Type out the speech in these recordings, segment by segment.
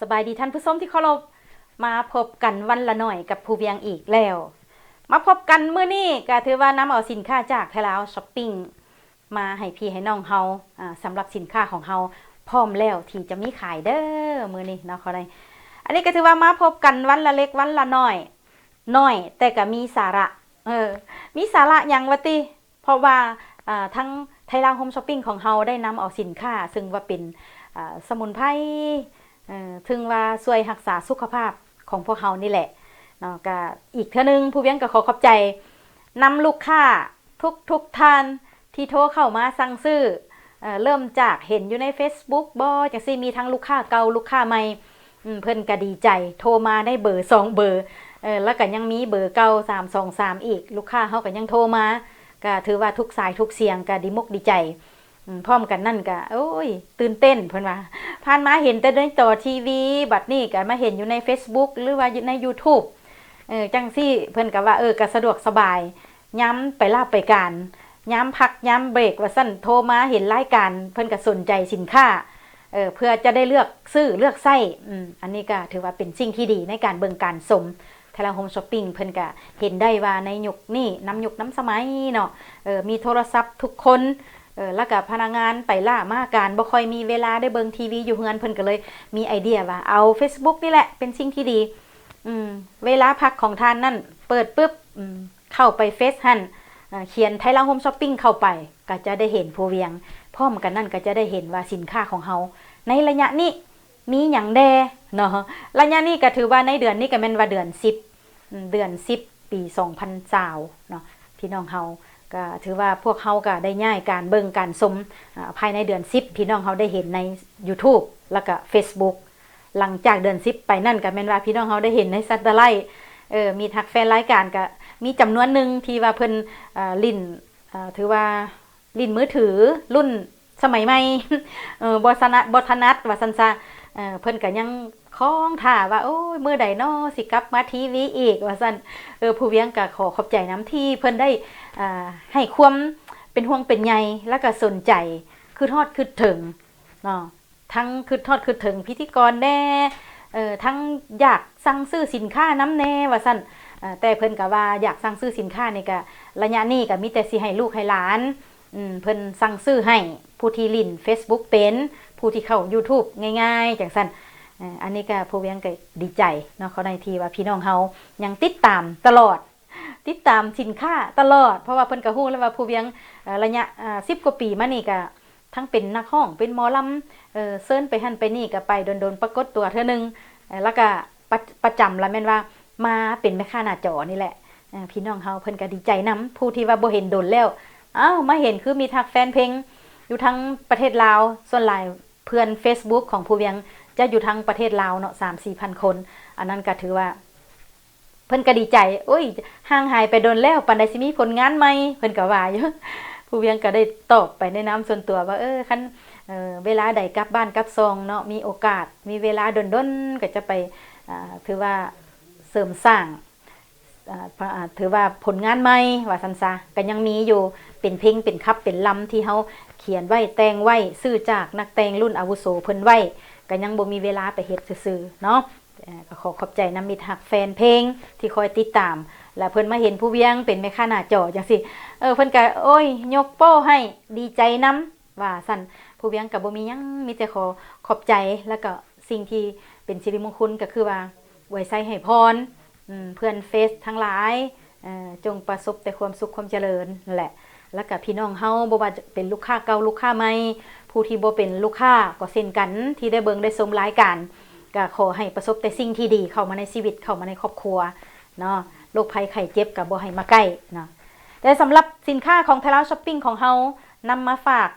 สบายดีท่านผู้ชมที่เคารพมาพบกันวันละหน่อยกับผู้เวียงอีกแล้ว มาพบกันเมื้อนี้ก็ถือว่านำเอาสินค้าจากไทยลาวช้อปปิ้งมาให้พี่ให้น้องเฮาอ่าสำหรับสินค้าของเฮาพร้อมแล้วที่จะมีขายเด้อมื้อนี้เนาะเขาได้อันนี้ก็ถือว่ามาพบกันวันละเล็กวันละน้อยน้อย แต่ก็มีสาระเออมีสาระหยังวะติเพราะว่าทั้งไทยลาวโฮมช้อปปิ้งของเฮาได้นำเอาสินค้า ซึ่งว่าเป็นสมุนไพร ถึงว่าช่วยรักษาสุขภาพของพวกเขานี่แหละเนาะก็อีกเท่านึงผู้เวียงก็ขอขอบใจนำลูกค้าทุกทุกท่านที่โทรเข้ามาสั่งซื้อเออเริ่มจากเห็นอยู่ใน Facebook บอจังซี่มีทั้งลูกค้าเก่าลูกค้าใหม่เพิ่นก็ดีใจ โทรมาได้เบอร์สองเบอร์แล้วก็ยังมีเบอร์เก่า323อีก ลูกค้าเขาก็ยังโทรมาก็ถือว่าทุกสายทุกเสียงก็ดีมุกดีใจพร้อมกันนั่นก็โอ้ย ตื่นเต้นเพิ่นว่า ผ่านมาเห็นแต่ในจอทีวี บัดนี้ก็มาเห็นอยู่ใน Facebook หรือว่าอยู่ใน YouTube เออจังซี่เพิ่นก็ว่าเออก็สะดวกสบาย ย้ำไปลาบไปการย้ำพักย้ำเบรกว่าสั้นโทรมาเห็นรายการเพิ่นก็สนใจสินค้าเออเพื่อจะได้เลือกซื้อเลือกไส้อืมอันนี้ก็ถือว่าเป็นสิ่งที่ดีในการเบิ่งการสมทาราโฮมช้อปปิ้งเพิ่นก็เห็นได้ว่าในยุคนี้น้ำยุคน้ำสมัยเนาะเออมีโทรศัพท์ทุกคน เออแล้วกับพนักงานไปล่ามาการบ่ค่อยมีเวลาได้เบิงทีวีอยู่เฮือนเพิ่นก็เลยมีไอเดียว่าเอา Facebook นี่แหละเป็นสิ่งที่ดี อืม เวลาพักของทานนั่น เปิดปุ๊บอืมเข้าไปเฟซหันเขียนไทยลาวโฮมช้อปปิ้งเข้าไป ก็จะได้เห็นผู้เวียงพร้อมกันนั่นก็จะได้เห็นว่าสินค้าของเฮาในระยะนี้มีหยังแดเนาะระยะนี้ก็ถือว่าในเดือนนี้ก็แม่นว่าเดือน10อืมเดือน10ปี2020เนาะพี่น้องเฮา ก็ถือว่าพวกเขาก็ได้ง่ายการเบิ่งการสมภายในเดือน10พี่น้องเขาได้เห็นใน YouTube แล้วก็ Facebook หลังจากเดือน10ไปนั่นก็แม่นว่าพี่น้องเขาได้เห็นในซัตเตอร์ไลท์เออมีทักแฟนรายการก็มีจำนวนหนึ่งที่ว่าเพิ่นลิ้นถือว่าลิ้นมือถือรุ่นสมัยใหม่เออบสนัดบทนัดว่าซันซะเออเพิ่นก็ยัง คล้องท่าว่าโอ้ยมื้อใดน้อสิกลับมาทีวีอีก ว่าซั่นเออผู้เวียงก็ขอขอบใจน้ำที่เพิ่นได้อ่าให้ความเป็นห่วงเป็นใยแล้วก็สนใจคือทอดคือถึงเนาะทั้งคือทอดคือถึงพิธีกรแน่เออทั้งอยากสั่งซื้อสินค้าน้ำแน่ว่าสันแต่เพิ่นก็ว่าอยากสั่งซื้อสินค้านี่ก็ระยะนี้ก็มีแต่สิให้ลูกให้หลานเพิ่นสั่งซื้อให้ผู้ที่ลิน Facebook เป็นผู้ที่เข้า YouTube ง่ายๆจังซั่น อันนี้ก็ผู้เวียงก็ดีใจเนาะเขาในทีว่าพี่น้องเฮายังติดตามตลอด ติดตามสินค้าตลอด เพราะว่าเพิ่นก็ฮู้แล้วว่าผู้เวียงระยะอ่า10กว่าปีมานี่ก็ทั้งเป็นนักร้องเป็นหมอลำเออเซิร์นไปหันไปนี่ก็ไปโดนๆปรากฏตัวเทื่อนึงเอ่อแล้วก็ประประจำแล้วแม่นว่ามาเป็นแม่ค้าหน้าจอนี่แหละพี่น้องเฮาเพิ่นก็ดีใจนํผู้ที่ว่าบ่เห็นโดนแล้วอ้าวมาเห็นคือมีทักแฟนเพลงอยู่ทั้งประเทศลาวส่วนหลายเพื่อน Facebook ของผู้เวียง จะอยู่ทั้งประเทศลาวเนาะ3-4,000คน อันนั้นก็ถือว่า เพิ่นก็ดีใจโอ้ยห่างหายไปโดนแล้วปันใดสิมีผลงานใหม่เพิ่นก็ว่าอยู่ผู้เวียงก็ได้ตอบไปในน้ำส่วนตัวว่า เออคันเออเวลาใดกลับบ้านกลับซองเนาะมีโอกาส มีเวลาดนๆก็จะไปถือว่าเสริมสร้างถือว่าผลงานใหม่ว่าซันซะก็ยังมีอยู่เป็นเพลงเป็นคับเป็นลำที่เฮาเขียนไว้แต่งไว้ ซื้อจากนักแต่งรุ่นอาวุโสเพิ่นไว้ ก็ยังบ่มีเวลาไปเฮ็ดซื่อๆเนาะก็ขอขอบใจน้ำมิตรหักแฟนเพลงที่คอยติดตาม และเพิ่นมาเห็นผู้เวียงเป็นแม่ค้าหน้าจอจังสิเออเพิ่นก็โอ้ย ยกโป้ให้ดีใจนํว่าสั่นผู้เวียงก็บ่มียังมีแต่ขอขอบใจแล้วก็สิ่งที่เป็นสิริมงคลก็คือว่าไว้ใส่ให้พรเพื่อนเฟซทั้งหลายจงประสบแต่ความสุขความเจริญนั่นแหละ แล้วก็พี่น้องเฮาบ่ว่าจะเป็นลูกค้าเก่าลูกค้าใหม่ ผู้ที่บ่เป็นลูกค้าก็เช่นกันที่ได้เบิงได้ชมรายการก็ขอให้ประสบแต่สิ่งที่ดีเข้ามาในชีวิตเข้ามาในครอบครัวเนาะโรคภัยไข้เจ็บกับบ่ให้มาใกล้เนาะแต่สำหรับสินค้าของไทยลาช้อปปิ้งของเฮานำมาฝาก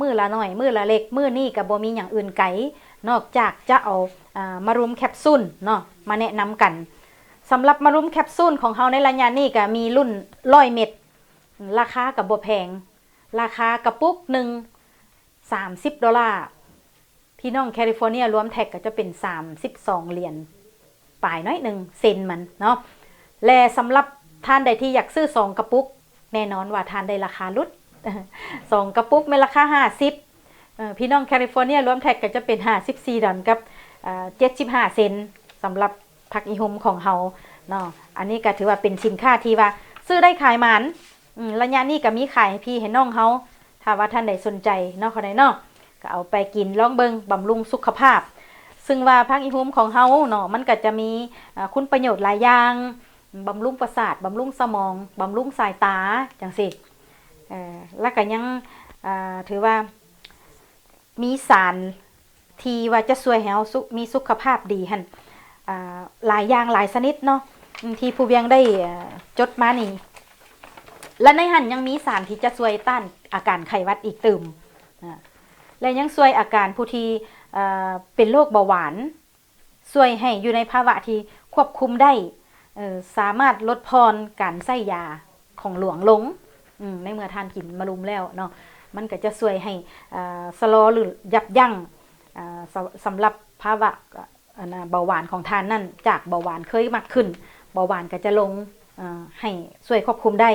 มือละหน่อย มือละเล็ก มือนี่กับบ่มีอย่างอื่นไกลนอกจากจะเอาอ่ามารุมแคปซูลเนาะมาแนะนำกันสำหรับมารุมแคปซูลของเฮาในระยะนี้ก็มีรุ่นร้อยเม็ดราคากับบ่แพง ราคากระปุกหนึ่ง 30 ดอลลาร์ พี่น้องแคลิฟอร์เนียรวมแท็กก็จะเป็น 32 เหรียญปลายน้อยหนึ่งเซนมันเนาะ และสำหรับท่านใดที่อยากซื้อ 2 กระปุก แน่นอนว่าทานได้ราคาลุดสองกระปุกไม่ราคา 50 พี่น้องแคลิฟอร์เนียรวมแท็กก็จะเป็น 54ดอลกับ75 เซนสำหรับผักอีหุมของเฮาเนาะ อันนี้ก็ถือว่าเป็นสินค้าที่ว่า ซื้อได้ขายมันระยะนี้ก็มีขายพี่ให้น้องเฮา ถ้าว่าท่านใดสนใจเนาะเขาใดเนาะก็เอาไปกินลองเบิงบำรุงสุขภาพ ซึ่งว่าผักอีหุมของเฮาเนาะมันก็จะมีคุณประโยชน์หลายอย่างบำรุงประสาทบำรุงสมองบำรุงสายตาจังสิแล้วก็ยังถือว่ามีสารที่ว่าจะช่วยให้เราสุมีสุขภาพดีหั่นหลายอย่างหลายชนิดเนาะที่ผู้เวียงได้จดมานี่ และในหันยังมีสารที่จะช่วยต้าน อาการไขวัดอีกตืมและยังช่วยอาการผู้ที่เป็นโรคเบาหวานช่วยให้อยู่ในภาวะที่ควบคุมได้สามารถลดพรการใส่ยาของหลวงลงมในเมื่อทานกินมะรุมแล้วเนาะมันก็จะช่วยให้อ่าสลอหรือยับยั้งสำสำหรับภาวะเบาหวานของทานนั่นจากเบาหวานเคยมากขึ้น เบาหวานก็จะลงให้ช่วยควบคุมได้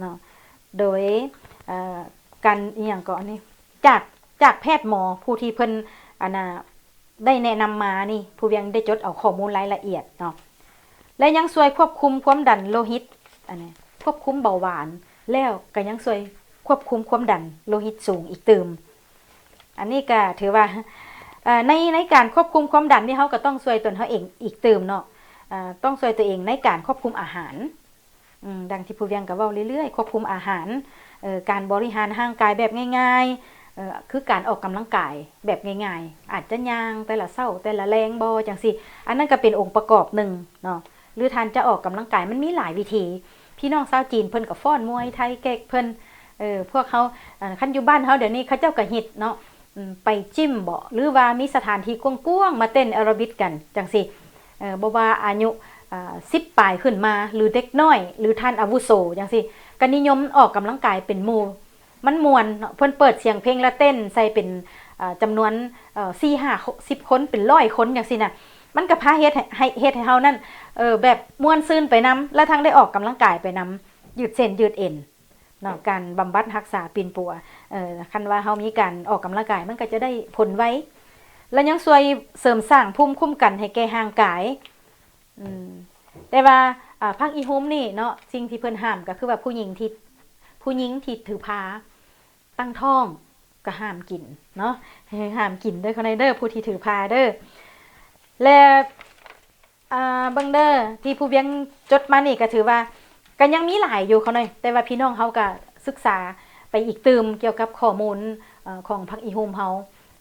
เนาะโดย การอหย่างก่อนนี่จากจากแพทย์หมอผู้ที่เพิ่นอันน่ะได้แนะนำมานี่ผู้เวียงได้จดเอาข้อมูลรายละเอียดเนาะและยังช่วยควบคุมความดันโลหิตอันนี้ควบคุมเบาหวานแล้วก็ยังช่วยควบคุมความดันโลหิตสูงอีกเติม อันนี้ก็ถือว่าในในการควบคุมความดันนี่เขาก็ต้องช่วยตนเขาเองอีกเติมเนาะต้องช่วยตัวเองในการควบคุมอาหาร ดังที่ผู้เวียงก็เว้าเรื่อยๆ ควบคุมอาหาร การบริหารร่างกายแบบง่ายๆ คือการออกกำลังกายแบบง่ายๆ อาจจะย่างแต่ละเช้าแต่ละแรงบอจังสิอันนั้นก็เป็นองค์ประกอบหนึ่งเนาะหรือทานจะออกกำลังกายมันมีหลายวิธี พี่น้องชาวจีนเพิ่นก็ฟ้อนมวยไทยเก๊กเพิ่นเออพวกเขาอ่าคันอยู่บ้านเขาเดี๋ยวนี้เขาเจ้าก็ฮิตเนาะไปจิ้มเบ่หรือว่ามีสถานที่กว้างๆมาเต้นแอโรบิกกันจังสิเออบ่ว่าอายุ สิบปลายขึ้นมา หรือเด็กน้อย หรือท่านอาวุโสอย่างสิก็นิยมออกกำลังกายเป็นหมู่มันมวนเพิ่อนเปิดเสียงเพลงและเต้นใส่เป็นจำานวนสี่ห้าสิบคนเป็นร้อยคนอย่างสิน่ะมันก็พาเฮ็ดให้เฮ็ดให้เฮานั่นเออแบบม่วนซื่นไปนํและทั้งได้ออกกำลังกายไปนํยืดเส้นยืดเอ็นเนาะการบำบัดรักษาปีนปัวเออคันว่าเฮามีการออกกำลังกายมันก็จะได้ผลไว้ และยังช่วยเสริมสร้างภูมิคุ้มกันให้แก่ร่างกาย แต่ว่าอ่าภาคอีโฮมนี่เนาะสิ่งที่เพิ่นห้ามก็คือว่าผู้หญิงที่ผู้หญิงที่ถือพาตั้งท้องก็ห้ามกินเนาะห้ามกินเด้อเขาในเด้อผู้ที่ถือพาเด้อและอ่าเบิ่งเด้อที่ผู้เวียงจดมานี่ก็ถือว่าก็ยังมีหลายอยู่เขาหน่อยแต่ว่าพี่น้องเฮาก็ศึกษาไปอีกตืมเกี่ยวกับข้อมูลอของพักอีโฮมเฮา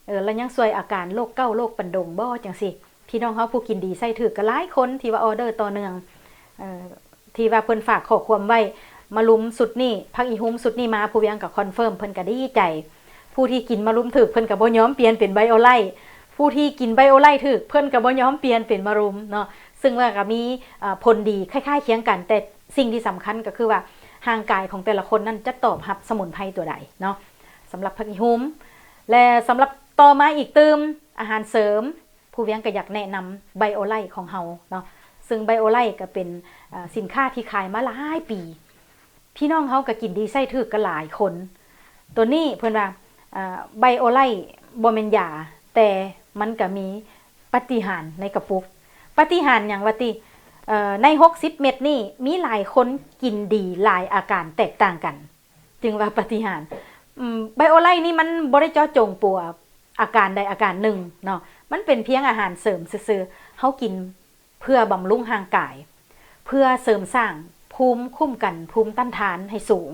เออแล้วยังช่วยอาการโรคเก้าโรคปันดงบ่จังซี่ พี่น้องเขาผู้กินดีใส่ถือก็หลายคนที่ว่าออเดอร์ต่อเนื่องออที่ว่าเพิ่นฝากขอความไว้มาลุมสุดนี่พักอีฮุมสุดนี่มาผู้เวียงกับคอนเฟิร์มเพิ่นก็ดีใจ ผู้ที่กินมารุมถึกเพิ่นก็บ่ยอมเปลี่ยนเป็นไบโอไลท์ผู้ที่กินไบโอไลท์ถึกเพิ่นก็บ่ยอมเปลี่ยนเป็นมารุมเนาะซึ่งว่าก็มีผลดีคล้ายๆเคียงกัน แต่สิ่งที่สำคัญก็คือว่าห่างกายของแต่ละคนนั้นจะตอบรับสมุนไพรตัวใดเนาะสำหรับพักอีฮุมและสำหรับต่อมาอีกตืมอาหารเสริม ผู้เวียงก็อยากแนะนำไบโอไลท์ของเฮาเนาะซึ่งไบโอไลท์ก็เป็นสินค้าที่ขายมาหลายปี พี่น้องเฮาก็กินดีไส้ถึกกันหลายคน ตัวนี้เพิ่นว่าไบโอไลท์บ่แม่นยาแต่มันก็มีปฏิหารในกระปุก ปฏิหารอย์หยังว่าติใน 60 เม็ดนี่มีหลายคนกินดีหลายอาการแตกต่างกัน จึงว่าปฏิหารไบโอไลท์นี่มันบ่ได้เจาะจงปัวอาการใดอาการหนึ่งเนาะ มันเป็นเพียงอาหารเสริมซื่อๆเขากินเพื่อบำรุงร่างกาย เพื่อเสริมสร้างภูมิคุ้มกันภูมิต้านทานให้สูง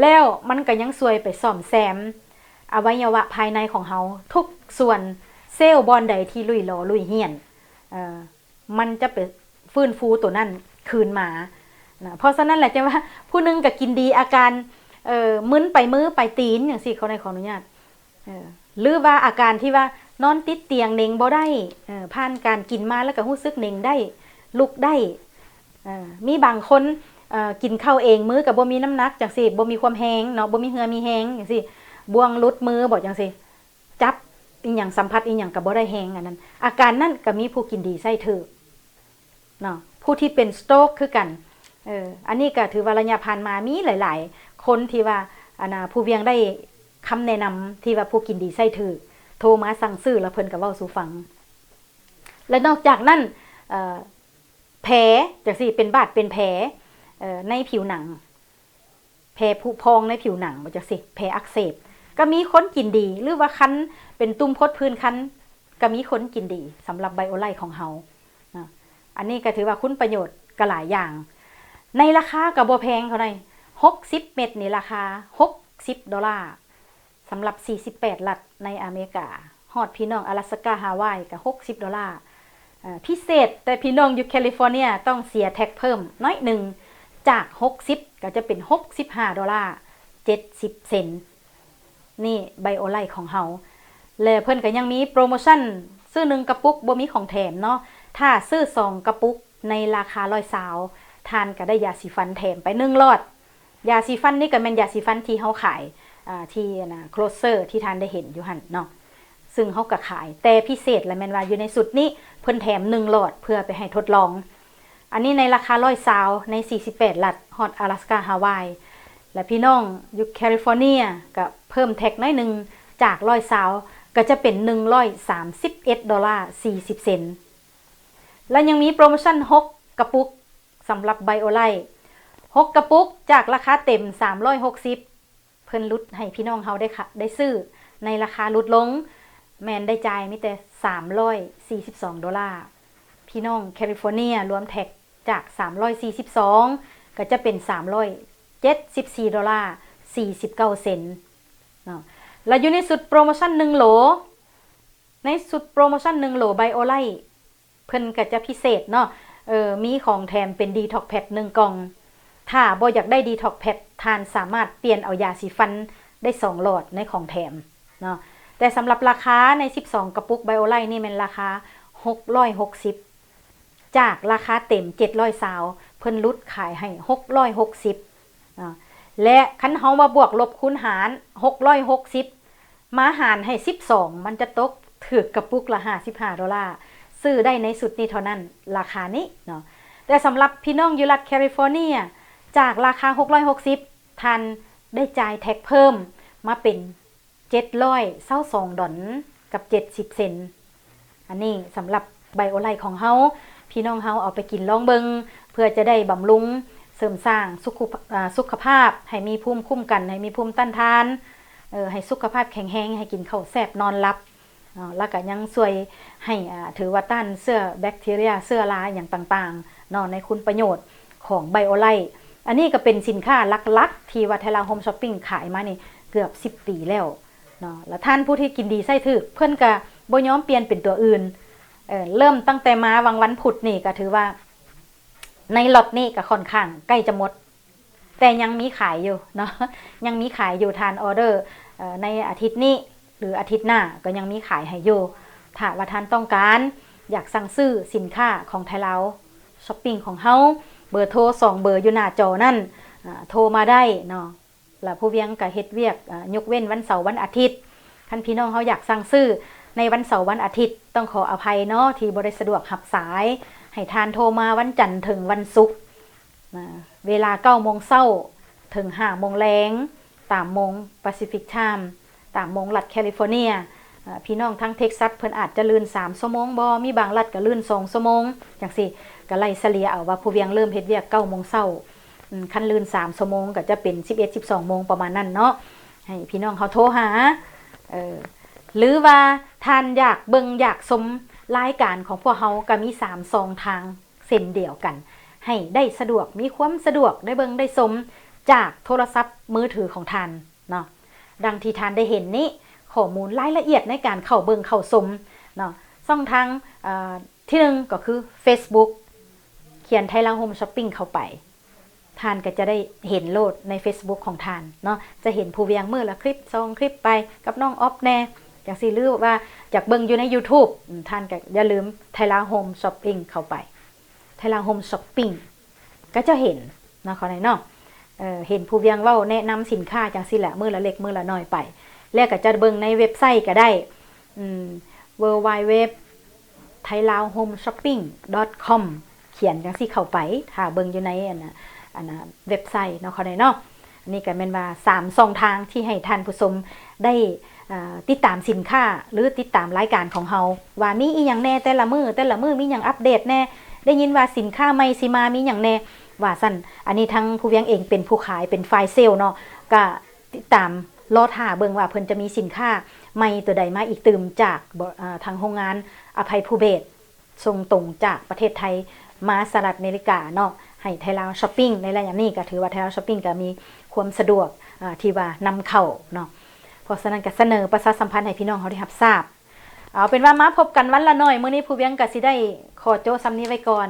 แล้วมันก็ยังช่วยไปซ่อมแซม อวัยวะภายในของเขาทุกส่วนเซลล์บอลใดที่ลุยหลอลุยเหียนอ่อมันจะไปฟื้นฟูตัวนั้นคืนมานะเพราะฉะนั้นแหละจะว่าผู้นึงก็กินดีอาการเอ่อมึนไปมือไปตีนอย่างสิเขาในขออนุญาตเออหรือว่าอาการที่ว่า นอนติดเตียงเน่งบ่ได้ผ่านการกินมาแล้วก็รู้สึกเน่งได้ลุกได้มีบางคนกินข้าวเองมือกับบ่มีน้ำหนักจังซี่บ่มีความแห้งเนาะบ่มีเหือมีแห้งจังซี่บวงลุดมือบ่จังซี่จับอีหยังสัมผัสอีหยังก็บ่ได้แห้งอันนั้น อาการนั้นก็มีผู้กินดีไส้ถึกเนาะผู้ที่เป็นสโตรกคือกันเอออันนี้ก็ถือว่าระยะผ่านมามีหลาย ๆ คนที่ว่าอันนะผู้เวียงได้คำแนะนำที่ว่าผู้กินดีไส้ถึก โทรมาสั่งซื้อแล้วเพิ่นก็เว้าสู่ฟัง และนอกจากนั้นแผลจังซี่เป็นบาดเป็นแผลในผิวหนัง แผลผุพองในผิวหนังบ่จังซี่แผลอักเสบ ก็มีคนกินดี หรือว่าคันเป็นตุ่มพดพื้นคันก็มีคนกินดีสำหรับไบโอไลของเฮาอันนี้ก็ถือว่าคุณประโยชน์ก็หลายอย่าง ในราคาก็บ่แพงเท่าไหร่60เม็ดนี่ราคา60ดอลลาร์ สำหรับ 48 รัฐในอเมริกาฮอดพี่น้อง阿拉斯กาฮาวายก็60 ดอลลาร์เอ่อพิเศษแต่พี่น้องอยู่แคลิฟอร์เนียต้องเสียแท็กเพิ่มน้อยหนึ่งจาก 60 ก็จะเป็น 65 ดอลลาร์ 70 เซนต์ นี่ไบโอไลของเฮาและเพิ่นก็ยังมีโปรโมชั่น ซื้อหนึ่งกระปุกบ่มีของแถมเนาะ ถ้าซื้อสองกระปุกในราคาร้อยสาว ทานก็ได้ยาสีฟันแถมไปหนึ่งหลอด ยาสีฟันนี่ก็เป็นยาสีฟันที่เฮาขายอ่า ที่นะโคลเซอร์ที่ทานได้เห็นอยู่หั่นเนาะ ซึ่งเฮาก็ขาย แต่พิเศษและแม่นว่าอยู่ในสุดนี้เพิ่นแถมหนึ่งหลอดเพื่อไปให้ทดลอง อันนี้ในราคาร้อยสาวใน 48 ลัดฮอต阿拉斯กาฮาวาย และพี่น้องอยู่แคลิฟอร์เนียก็เพิ่มแท็กน้อยหนึ่งจากร้อยสาว ก็จะเป็น 131ดอลลาร์40 เซนต์และยังมีโปรโมชั่น 6 กระปุกสำหรับไบโอไล6กระปุกจากราคาเต็ม 360 เ พิ่นลดให้พี่น้องเฮาได้ค่ะ ได้ซื้อในราคาลดลง แมนได้จ่ายมีแต่342ดอลลาร์พี่น้องแคลิฟอร์เนียรวมแท็กจาก 342 ก็จะเป็น 374ดอลลาร์49 เซนต์เนาะแล้วอยู่ในสุดโปรโมชั่น1โหล ในสุดโปรโมชั่น1โหลไบโอไลเพิ่นก็จะพิเศษเนาะเออมีของแถมเป็นดีท็อกแพด1กล่อง ถ้าบ่อยากได้ดีท็อกแพด ทานสามารถเปลี่ยนเอายาสีฟันได้ 2 หลอดในของแถมเนาะแต่สำหรับราคาใน 12 กระปุกไบโอไลนี่เป็นราคา 660 จากราคาเต็ม 700ซาว เพิ่นลดขายให้ 660อ่าและคันเฮามาบวกลบคูณหาร 660 มาหารให้ 12 มันจะตกถึกกระปุกละ 55 ดอลลาร์ ซื้อได้ในสุดนี้เท่านั้น ราคานี้เนาะแต่สำหรับพี่น้องอยู่รัฐแคลิฟอร์เนีย จากราคา 660 ทันได้จ่ายแท็กเพิ่มมาเป็น722ดร้อลกับ70เซน อันนี้สำหรับไบโอไลของเฮาพี่น้องเฮาเอาไปกินลองเบิงเพื่อจะได้บำรุงเสริมสร้างสุขภาสุขภาพ ให้มีภูมิคุ้มกัน ให้มีภูมิต้านทานเออให้สุขภาพแข็งแรงให้กินข้าวแซ่บนอนหลับแล้วก็ยังช่วยให้ถือว่าต้านเสื้อแบคทีเรียเสื้อราอย่างต่างๆนาะในคุณประโยชน์ของไบโอไล อันนี้ก็เป็นสินค้าหลักๆ ที่วัทลาโฮมช้อปปิ้งขายมานี่เกือบ 10 ปีแล้วเนาะแล้วท่านผู้ที่กินดีไส้ถึกเพิ่อนก็บ่ยอมเปลี่ยนเป็นตัวอื่นเเริ่มตั้งแต่มาวังวันพุธนี่ก็ถือว่า ในล็อตนี่ก็ค่อนข้างใกล้จะหมด แต่ยังมีขายอยู่เนาะยังมีขายอยู่ทานออเดอร์ในอาทิตย์นี้หรืออาทิตย์หน้าก็ยังมีขายให้อยู่ถ้าว่าท่านต้องการอยากสั่งซื้อสินค้าของไทยเราช้อปปิ้งของเฮา เบอร์โทรสองเบอร์อยู่หน้าจอนั่นโทรมาได้เนาะแล้วผู้เวียงก็เฮ็ดเวียกยกเว้นวันเสาร์วันอาทิตย์คันพี่น้องเขาอยากสั่งซื้อในวันเสาร์วันอาทิตย์ต้องขออภัยเนาะที่บริสะดวกหับสาย ให้ทานโทรมาวันจันทร์ถึงวันศุกร์เวลาเก้าโมงเช้าถึงห้าโมงแรงตามโมงแปซิฟิกไทม์ตามโมงรัฐแคลิฟอร์เนียพี่น้องทั้งเท็กซัสเพิ่นอาจจะลื่น3ชั่วโมงบ่มีบางรัฐก็ลื่น2ชั่วโมงจังซี่ ก็ไล่เฉลี่ยเอาว่าผู้เวียงเริ่มเฮ็ดเวียก9โมงเช้าอืมคันลื่น3ชั่วโมงก็จะเป็น11 12โมงประมาณนั้นเนาะให้พี่น้องเขาโทรหาเออหรือว่าท่านอยากเบิงอยากสมรายการของพวกเฮาก็มีสามซองทางเส้นเดียวกัน ให้ได้สะดวกมีความสะดวกได้เบิงได้สมจากโทรศัพท์มือถือของท่านเนาะดังที่ท่านได้เห็นนี้ข้อมูลรายละเอียดในการเข้าเบิงเข้าสมเนาะช่องทางอ่าที่หนึ่งก็คือ Facebook ขียนไทยลาวโฮมช้อปปิ้งเข้าไปท่านก็จะได้เห็นโลดใน Facebook ของท่านเนาะจะเห็นผู้เวียงมือละคลิปซองคลิปไปกับน้องออฟแน่อย่างซีลือว่าจากเบิงอยู่ใน YouTube ท่านก็อย่าลืมไทยลาโฮมช้อปปิ้งเข้าไปไทยลาโฮมช้อปปิ้งก็จะเห็นนะขอไหนเนาะเเห็นผู้เวียงเว้าแนะนำสินค้าจังสิแหละมือละเล็กมือละน้อยไป แล้วก็จะเบิงในเว็บไซต์ก็ได้อืม w w w t h a i l a o h o m e s h o p p i n g com ขียนจังสิเข้าไปถ้าเบิงอยู่ในอันน่ะอันนะเว็บไซต์เนาะเขาได้เนาะอันนี้ก็เป็นว่าสามช่องทางที่ให้ท่านผู้ชมได้ติดตามสินค้าหรือติดตามรายการของเฮาว่ามีอีหยังแน่แต่ละมือแต่ละมือมีหยังอัปเดตแน่ได้ยินว่าสินค้าใหม่สิมามีหยังแน่ว่าสั่นอันนี้ทั้งผู้เวียงเองเป็นผู้ขายเป็นฝ่ายเซลล์เนาะก็ติดตามรอท่าเบิ่งว่าเพิ่นจะมีสินค้าใหม่ตัวใดมาอีกตื่มจากทางโรงงานอภัยภูเบศรส่งตรงจากประเทศไทย มาสหรัฐอเมริกาเนาะให้ไทยลาวช้อปปิ้งในระยะนี้ก็ถือว่าไทยลาวช้อปปิ้งก็มีความสะดวกที่ว่านำเข้าเนาะเพราะฉะนั้นก็เสนอประชาสัมพันธ์ให้พี่น้องเขาได้รับทราบ เอาเป็นว่ามาพบกันวันละหน่อยมื้อนี้ผู้เวียงก็สิได้ขอโจ้ซ้ำนี้ไว้ก่อน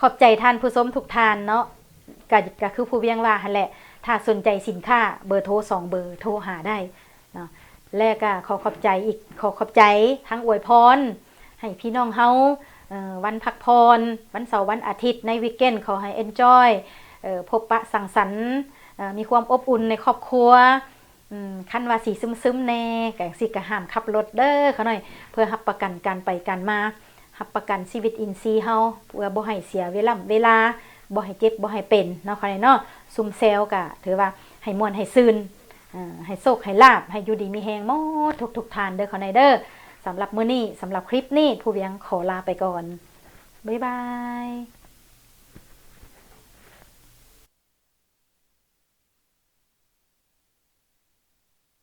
ขอบใจท่านผู้ชมทุกท่านเนาะก็ก็คือผู้เวียงว่าหันแหละ ถ้าสนใจสินค้าเบอร์โทรสองเบอร์โทรหาได้เนาะและก็ขอขอบใจอีกขอขอบใจทั้งอวยพรให้พี่น้องเฮา วันพักพรวันเสาร์วันอาทิตย์ในวีคเอนขอให้ enjoy เอ่อพบปะสังสรรค์มีความอบอุ่นในครอบครัวอืมคันว่าสีซึมๆแน่แกงสิกะห้ามขับรถเด้อเขาหน่อยเพื่อรับประกันการไปการมารับประกันชีวิตอินทรีเฮาเพื่อบ่ให้เสียเวลาเวลาบ่ให้เจ็บบ่ให้เป็นเนาะเขาเนาะซุมเซลกะถือว่าให้มวนให้ซืนให้โชคให้ลาบให้อยู่ดีมีแฮงหมดทุกๆทานเด้อเขาหน่อยเด้อ สำหรับมื้อนี้สำหรับคลิปนี้ผู้เวียงขอลาไปก่อน บ๊ายบาย